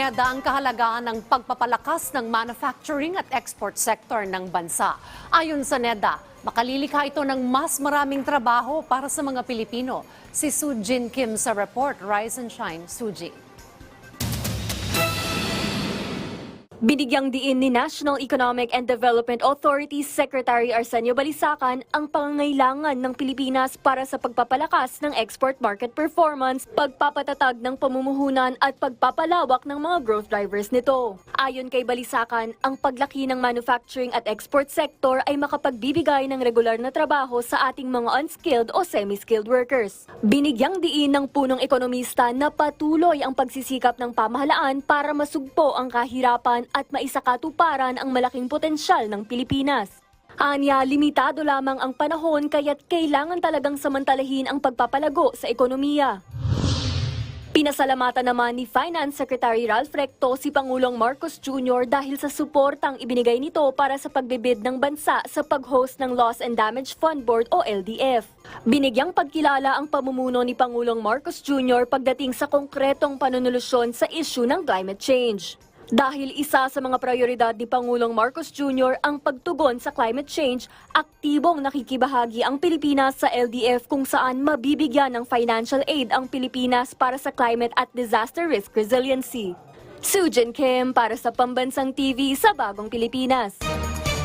NEDA ang kahalagaan ng pagpapalakas ng manufacturing at export sector ng bansa. Ayon sa NEDA, makalilikha ito ng mas maraming trabaho para sa mga Pilipino. Si Sujin Kim sa report, Rise and Shine, Suji. Binigyang diin ni National Economic and Development Authority Secretary Arsenio Balisacan ang pangangailangan ng Pilipinas para sa pagpapalakas ng export market performance, pagpapatatag ng pamumuhunan at pagpapalawak ng mga growth drivers nito. Ayon kay Balisacan, ang paglaki ng manufacturing at export sector ay makapagbibigay ng regular na trabaho sa ating mga unskilled o semi-skilled workers. Binigyang diin ng punong ekonomista na patuloy ang pagsisikap ng pamahalaan para masugpo ang kahirapan at maisakatuparan ang malaking potensyal ng Pilipinas. Anya, limitado lamang ang panahon kaya't kailangan talagang samantalahin ang pagpapalago sa ekonomiya. Pinasalamatan naman ni Finance Secretary Ralph Recto si Pangulong Marcos Jr. dahil sa suportang ibinigay nito para sa pagbibid ng bansa sa pag-host ng Loss and Damage Fund Board o LDF. Binigyang pagkilala ang pamumuno ni Pangulong Marcos Jr. pagdating sa konkretong panunulusyon sa issue ng climate change. Dahil isa sa mga prioridad ni Pangulong Marcos Jr. ang pagtugon sa climate change, aktibong nakikibahagi ang Pilipinas sa LDF kung saan mabibigyan ng financial aid ang Pilipinas para sa climate at disaster risk resiliency. Sujin Kim para sa Pambansang TV sa Bagong Pilipinas.